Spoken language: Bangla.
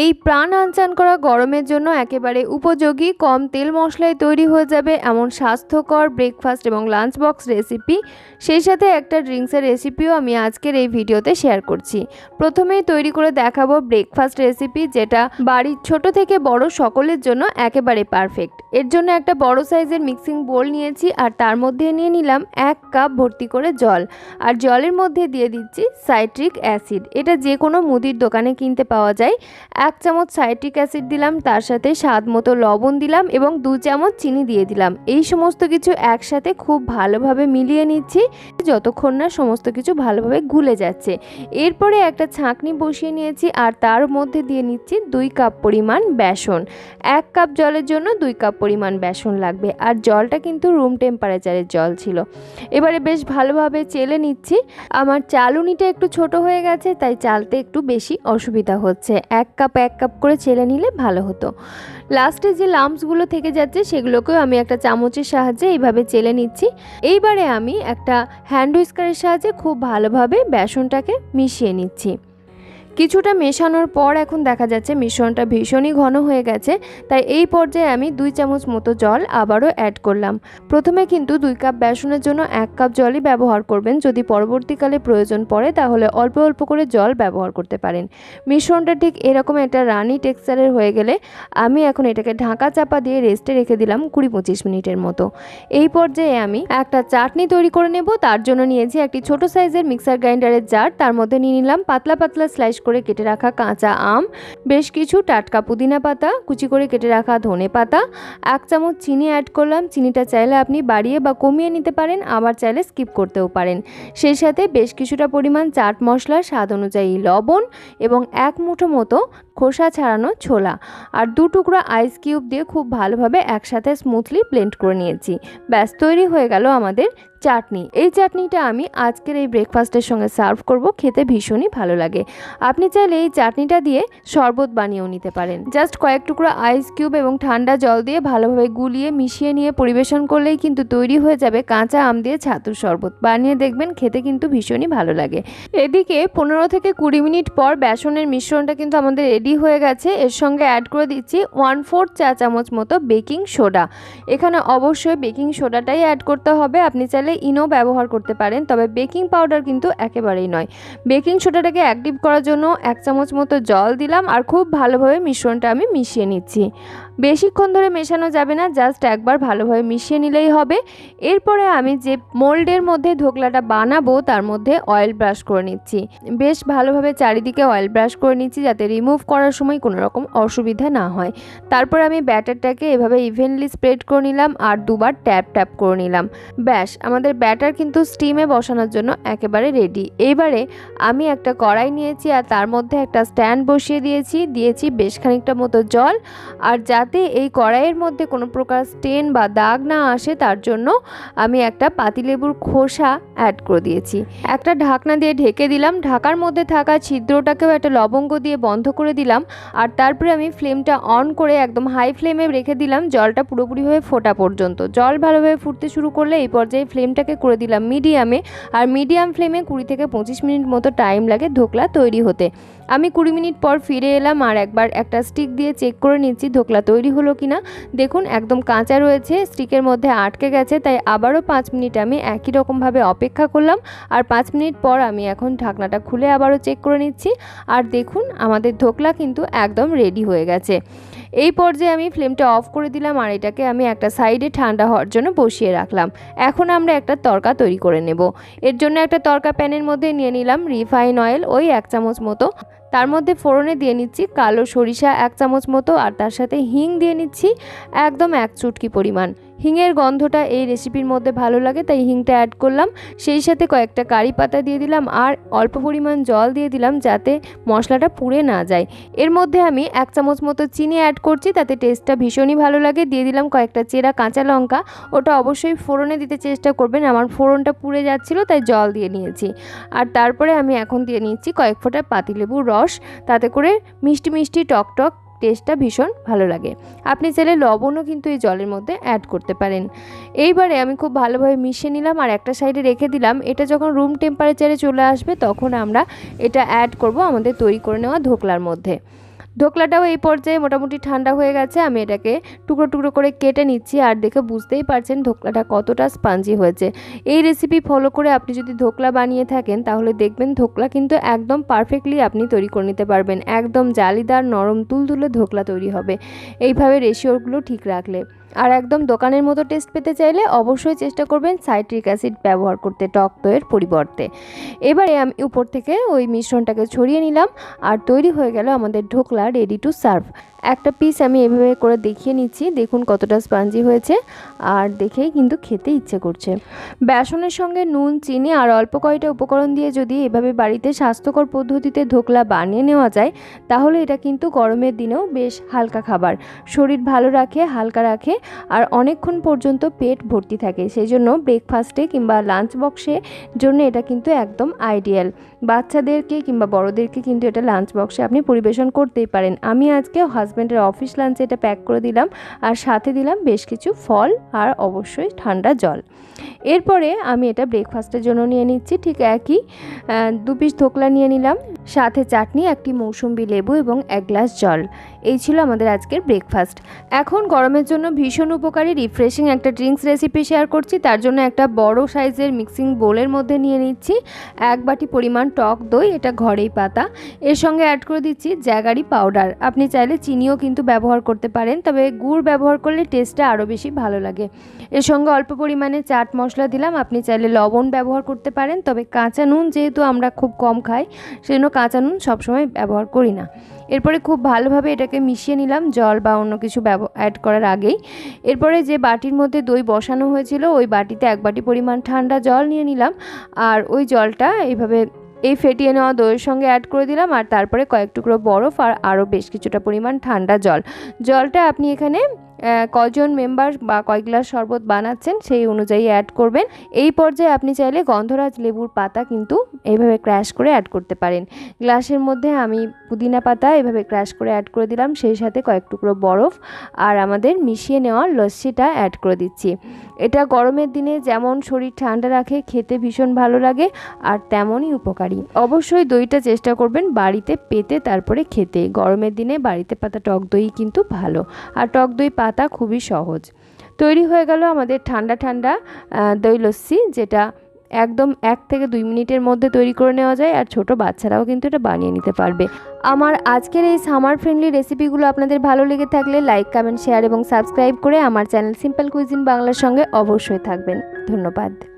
এই প্রাণ আনচান করা গরমের জন্য একেবারে উপযোগী। কম তেল মশলায় তৈরি হয়ে যাবে এমন স্বাস্থ্যকর ব্রেকফাস্ট এবং লাঞ্চ বক্স রেসিপি সেই সাথে একটা ড্রিঙ্কসের রেসিপিও আমি আজকের এই ভিডিওতে শেয়ার করছি। প্রথমেই তৈরি করে দেখাবো ব্রেকফাস্ট রেসিপি যেটা বাড়ির ছোট থেকে বড় সকলের জন্য একেবারে পারফেক্ট এর জন্য একটা বড় সাইজের মিক্সিং বোল নিয়েছি আর তার মধ্যে নিয়ে নিলাম এক কাপ ভর্তি করে জল। আর জলের মধ্যে দিয়ে দিচ্ছি সাইট্রিক অ্যাসিড এটা যে কোনো মুদির দোকানে কিনতে পাওয়া যায়। এক চামচ সাইট্রিক অ্যাসিড দিলাম, তার সাথে স্বাদ মতো লবণ দিলাম এবং দু চামচ চিনি দিয়ে দিলাম। এই সমস্ত কিছু একসাথে খুব ভালোভাবে মিলিয়ে নিচ্ছি, যতক্ষণ না সমস্ত কিছু ভালোভাবে গুলে যাচ্ছে। এরপরে একটা ছাঁকনি বসিয়ে নিয়েছি আর তার মধ্যে দিয়ে নিচ্ছি দুই কাপ পরিমাণ বেসন। এক কাপ জলের জন্য দুই কাপ পরিমাণ বেসন লাগবে আর জলটা কিন্তু রুম টেম্পারেচারের জল ছিল। এবারে বেশ ভালোভাবে চেলে নিচ্ছি। আমার চালুনিটা একটু ছোট হয়ে গেছে, তাই চালতে একটু বেশি অসুবিধা হচ্ছে। এক কাপ এক কাপ করে চেলে নিলে ভালো হতো। লাস্টে যে লাম্পসগুলো থেকে যাচ্ছে, সেগুলোকেও আমি একটা চামচের সাহায্যে এইভাবে চেলে নিচ্ছি। এইবারে আমি একটা হ্যান্ড হুইস্কারের সাহায্যে খুব ভালোভাবে বেসনটাকে মিশিয়ে নিচ্ছি। কিছুটা মেশানোর পর এখন দেখা যাচ্ছে মিশ্রণটা ভীষণই ঘন হয়ে গেছে, তাই এই পর্যায়ে আমি দুই চামচ মতো জল আবারও অ্যাড করলাম। প্রথমে কিন্তু দুই কাপ বেসনের জন্য এক কাপ জলই ব্যবহার করবেন, যদি পরবর্তীকালে প্রয়োজন পড়ে তাহলে অল্প অল্প করে জল ব্যবহার করতে পারেন। মিশ্রণটা ঠিক এরকম একটা রানি টেক্সচারের হয়ে গেলে আমি এখন এটাকে ঢাকা চাপা দিয়ে রেস্টে রেখে দিলাম কুড়ি পঁচিশ মিনিটের মতো। এই পর্যায়ে আমি একটা চাটনি তৈরি করে নেব, তার জন্য নিয়েছি একটি ছোট সাইজের মিক্সার গ্রাইন্ডারের জার তার মধ্যে নিয়ে নিলাম পাতলা পাতলা স্লাইস করে কেটে রাখা কাঁচা আম। বেশ কিছু টাটকা পুদিনা পাতা, কুচি করে কেটে রাখা ধনে পাতা, এক চামচ চিনি অ্যাড করলাম। চিনিটা চাইলে আপনি বাড়িয়ে বা কমিয়ে নিতে পারেন, আবার চাইলে স্কিপ করতেও পারেন। সেই সাথে বেশ কিছুটা পরিমাণ চাট মশলা স্বাদ অনুযায়ী লবণ এবং এক মুঠো মতো খোসা ছাড়ানো ছোলা আর দু টুকরো আইস কিউব দিয়ে খুব ভালোভাবে একসাথে স্মুথলি ব্লেন্ড করে নিয়েছি। ব্যাস, তৈরি হয়ে গেল আমাদের চাটনি। এই চাটনিটা আমি আজকের এই ব্রেকফাস্টের সঙ্গে সার্ভ করব, খেতে ভীষণই ভালো লাগে। আপনি চাইলে এই চাটনিটা দিয়ে শরবত বানিয়েও নিতে পারেন। জাস্ট কয়েক টুকরো আইস কিউব এবং ঠান্ডা জল দিয়ে ভালোভাবে গুলিয়ে মিশিয়ে নিয়ে পরিবেশন করলেই কিন্তু তৈরি হয়ে যাবে কাঁচা আম দিয়ে ছাতুর শরবত। বানিয়ে দেখবেন খেতে কিন্তু ভীষণই ভালো লাগে। এদিকে পনেরো থেকে কুড়ি মিনিট পর বেসনের মিশ্রণটা কিন্তু আমাদের রেডি হয়ে গেছে। এর সঙ্গে অ্যাড করে দিচ্ছি ওয়ান ফোর্থ চা চামচ মতো বেকিং সোডা এখানে অবশ্যই বেকিং সোডাটাই অ্যাড করতে হবে। আপনি চাইলে ইনো ব্যবহার করতে পারেন, তবে বেকিং পাউডার কিন্তু একেবারেই নয়। বেকিং সোডাটাকে অ্যাক্টিভ করার জন্য এক চামচ মতো জল দিলাম আর খুব ভালোভাবে মিশ্রণটা আমি মিশিয়ে নিচ্ছি। বেশিক্ষণ ধরে মেশানো যাবে না জাস্ট একবার ভালোভাবে মিশিয়ে নিলেই হবে। এরপরে আমি যে মোল্ডের মধ্যে ধোকলাটা বানাবো, তার মধ্যে অয়েল ব্রাশ করে নিচ্ছি। বেশ ভালোভাবে চারিদিকে অয়েল ব্রাশ করে নিচ্ছি, যাতে রিমুভ করার সময় কোনো রকম অসুবিধা না হয়। তারপর আমি ব্যাটারটাকে এভাবে ইভেনলি স্প্রেড করে নিলাম আর দুবার ট্যাপ ট্যাপ করে নিলাম। ব্যাস, আমাদের ব্যাটার কিন্তু স্টিমে বসানোর জন্য একেবারে রেডি এইবারে আমি একটা কড়াই নিয়েছি আর তার মধ্যে একটা স্ট্যান্ড বসিয়ে দিয়েছি। দিয়েছি বেশ খানিকটা মতো জল আর যাতে এই কড়াইয়ের মধ্যে কোনো প্রকার স্টেন বা দাগ না আসে, তার জন্য আমি একটা পাতিলেবুর খোসা অ্যাড করে দিয়েছি। একটা ঢাকনা দিয়ে ঢেকে দিলাম। ঢাকার মধ্যে থাকা ছিদ্রটাকেও একটা লবঙ্গ দিয়ে বন্ধ করে দিলাম। আর তারপরে আমি ফ্লেমটা অন করে একদম হাই ফ্লেমে রেখে দিলাম। জলটা পুরোপুরিভাবে ফোটা পর্যন্ত। জল ভালোভাবে ফুটতে শুরু করলে এই পর্যায়ে ফ্লেমটাকে করে দিলাম মিডিয়ামে। আর মিডিয়াম ফ্লেমে কুড়ি থেকে পঁচিশ মিনিট মতো টাইম লাগে ধোকলা তৈরি হতে। আমি কুড়ি মিনিট পর ফিরে এলাম আর একবার একটা স্টিক দিয়ে চেক করে নিচ্ছি ধোকলা তৈরি হলো কি না দেখুন, একদম কাঁচা রয়েছে, স্টিকের মধ্যে আটকে গেছে, তাই আবারও পাঁচ মিনিট আমি একই রকমভাবে অপেক্ষা করলাম। আর পাঁচ মিনিট পর আমি এখন ঢাকনাটা খুলে আবারও চেক করে নিচ্ছি। আর দেখুন, আমাদের ধোকলা কিন্তু একদম রেডি হয়ে গেছে। এই পর্যায়ে আমি ফ্লেমটা অফ করে দিলাম আর এটাকে আমি একটা সাইডে ঠান্ডা হওয়ার জন্য বসিয়ে রাখলাম। এখন আমরা একটা তরকা তৈরি করে নেব। এর জন্য একটা তরকা প্যানের মধ্যে নিয়ে নিলাম রিফাইন অয়েল ওই এক চামচ মতো। তার মধ্যে ফোড়নে দিয়ে নিচ্ছি কালো সরিষা এক চামচ মতো আর তার সাথে হিং দিয়ে নিচ্ছি একদম এক চুটকি পরিমাণ। হিংয়ের গন্ধটা এই রেসিপির মধ্যে ভালো লাগে, তাই হিংটা অ্যাড করলাম। সেই সাথে কয়েকটা কারি পাতা দিয়ে দিলাম আর অল্প পরিমাণ জল দিয়ে দিলাম যাতে মশলাটা পুড়ে না যায়। এর মধ্যে আমি এক চামচ মতো চিনি অ্যাড করছি, তাতে টেস্টটা ভীষণই ভালো লাগে। দিয়ে দিলাম কয়েকটা চেরা কাঁচা লঙ্কা। ওটা অবশ্যই ফোড়নে দিতে চেষ্টা করবেন, আমার ফোড়নটা পুড়ে যাচ্ছিল, তাই জল দিয়ে নিয়েছি। আর তারপরে আমি এখন দিয়ে নিচ্ছি কয়েক ফোঁটা পাতিলেবুর রস, তাতে করে মিষ্টি মিষ্টি টক টক টেস্টটা ভীষণ ভালো লাগে। আপনি চাইলে লবণও কিন্তু এই জলের মধ্যে অ্যাড করতে পারেন। এইবারে আমি খুব ভালোভাবে মিশিয়ে নিলাম আর একটা সাইডে রেখে দিলাম। এটা যখন রুম টেম্পারেচারে চলে আসবে তখন আমরা এটা অ্যাড করব আমাদের তৈরি করে নেওয়া ধোকলার মধ্যে। ধোকলাটাও এই পর্যায়ে মোটামুটি ঠান্ডা হয়ে গেছে। আমি এটাকে টুকরো টুকরো করে কেটে নিচ্ছি আর দেখে বুঝতেই পারছেন ঢোকলাটা কতটা স্পাঞ্জি হয়েছে। এই রেসিপি ফলো করে আপনি যদি ধোকলা বানিয়ে থাকেন, তাহলে দেখবেন ধোকলা কিন্তু একদম পারফেক্টলি আপনি তৈরি করে নিতে পারবেন। একদম জালিদার, নরম, তুলতুলে ধোকলা তৈরি হবে। এইভাবে রেশিওগুলো ঠিক রাখলে। আর একদম দোকানের মতো টেস্ট পেতে চাইলে অবশ্যই চেষ্টা করবেন সাইট্রিক অ্যাসিড ব্যবহার করতে টক দইয়ের পরিবর্তে। এবারে আমি উপর থেকে ওই মিশ্রণটাকে ছড়িয়ে নিলাম আর তৈরি হয়ে গেল আমাদের ঢোকলা রেডি টু সার্ভ একটা পিস আমি এভাবে করে দেখিয়ে নিচ্ছি, দেখুন কতটা স্পাঞ্জি হয়েছে আর দেখেই কিন্তু খেতে ইচ্ছে করছে। বেসনের সঙ্গে নুন, চিনি আর অল্প কয়টা উপকরণ দিয়ে যদি এভাবে বাড়িতে স্বাস্থ্যকর পদ্ধতিতে ধোকলা বানিয়ে নেওয়া যায়, তাহলে এটা কিন্তু গরমের দিনেও বেশ হালকা খাবার। শরীর ভালো রাখে, হালকা রাখে আর অনেকক্ষণ পর্যন্ত পেট ভর্তি থাকে। সেই জন্য ব্রেকফাস্টে কিংবা লাঞ্চ বক্সে জন্য এটা কিন্তু একদম আইডিয়াল বাচ্চাদেরকে কিংবা বড়োদেরকে কিন্তু এটা লাঞ্চ বক্সে আপনি পরিবেশন করতেই পারেন। আমি আজকে হাজব্যান্ডের অফিস লাঞ্চে এটা প্যাক করে দিলাম আর সাথে দিলাম বেশ কিছু ফল আর অবশ্যই ঠান্ডা জল। এরপরে আমি এটা ব্রেকফাস্টের জন্য নিয়ে নিচ্ছি। ঠিক একই দু পিস ধোকলা নিয়ে নিলাম, সাথে চাটনি, একটি মৌসুম্বি লেবু এবং এক গ্লাস জল। এই ছিল আমাদের আজকের ব্রেকফাস্ট এখন গরমের জন্য ভীষণ উপকারী রিফ্রেশিং একটা ড্রিঙ্কস রেসিপি শেয়ার করছি। তার জন্য একটা বড় সাইজের মিক্সিং বোলের মধ্যে নিয়ে নিচ্ছি। এক বাটি পরিমাণ টক দই, এটা ঘরেই পাতা। এর সঙ্গে অ্যাড করে দিচ্ছি জ্যাগারি পাউডার আপনি চাইলে চিনিও কিন্তু ব্যবহার করতে পারেন, তবে গুড় ব্যবহার করলে টেস্টটা আরও বেশি ভালো লাগে। এর সঙ্গে অল্প পরিমাণে চাট মশলা দিলাম, আপনি চাইলে লবণ ব্যবহার করতে পারেন, তবে কাঁচা নুন যেহেতু আমরা খুব কম খাই, সেজন্য কাঁচা নুন সবসময় ব্যবহার করি না। এরপরে খুব ভালোভাবে এটাকে মিশিয়ে নিলাম, জল বা অন্য কিছু অ্যাড করার আগেই। এরপরে যে বাটির মধ্যে দই বসানো হয়েছিল, ওই বাটিতে এক বাটি পরিমাণ ঠান্ডা জল নিয়ে নিলাম। আর ওই জলটা এইভাবে এই ফেটিয়ে নেওয়া দইয়ের সঙ্গে অ্যাড করে দিলাম, আর তারপরে কয়েক টুকরো বরফ আর আরও বেশ কিছুটা পরিমাণ ঠান্ডা জল। জলটা আপনি এখানে কজন মেম্বার বা কয় গ্লাস শরবত বানাচ্ছেন সেই অনুযায়ী অ্যাড করবেন। এই পর্যায়ে আপনি চাইলে গন্ধরাজ লেবুর পাতা কিন্তু এইভাবে ক্র্যাশ করে অ্যাড করতে পারেন। গ্লাসের মধ্যে আমি পুদিনা পাতা এভাবে ক্র্যাশ করে অ্যাড করে দিলাম, সেই সাথে কয়েক টুকরো বরফ আর আমাদের মিশিয়ে নেওয়া লস্যিটা অ্যাড করে দিচ্ছি। এটা গরমের দিনে যেমন শরীর ঠান্ডা রাখে, খেতে ভীষণ ভালো লাগে আর তেমনই উপকারী। অবশ্যই দইটা চেষ্টা করবেন বাড়িতে পেতে, তারপরে খেতে। গরমের দিনে বাড়িতে পাতা টক দই কিন্তু ভালো। আর টক দই পাতা খুবই সহজ। তৈরি হয়ে গেল আমাদের ঠান্ডা ঠান্ডা দই লস্যি যেটা একদম এক থেকে দুই মিনিটের মধ্যে তৈরি করে নেওয়া যায় আর ছোট বাচ্চারাও কিন্তু এটা বানিয়ে নিতে পারবে। আমার আজকের এই সামার ফ্রেন্ডলি রেসিপিগুলো আপনাদের ভালো লেগে থাকলে লাইক কমেন্ট শেয়ার এবং সাবস্ক্রাইব করে আমার চ্যানেল সিম্পল কুইজিন বাংলার সঙ্গে অবশ্যই থাকবেন। ধন্যবাদ।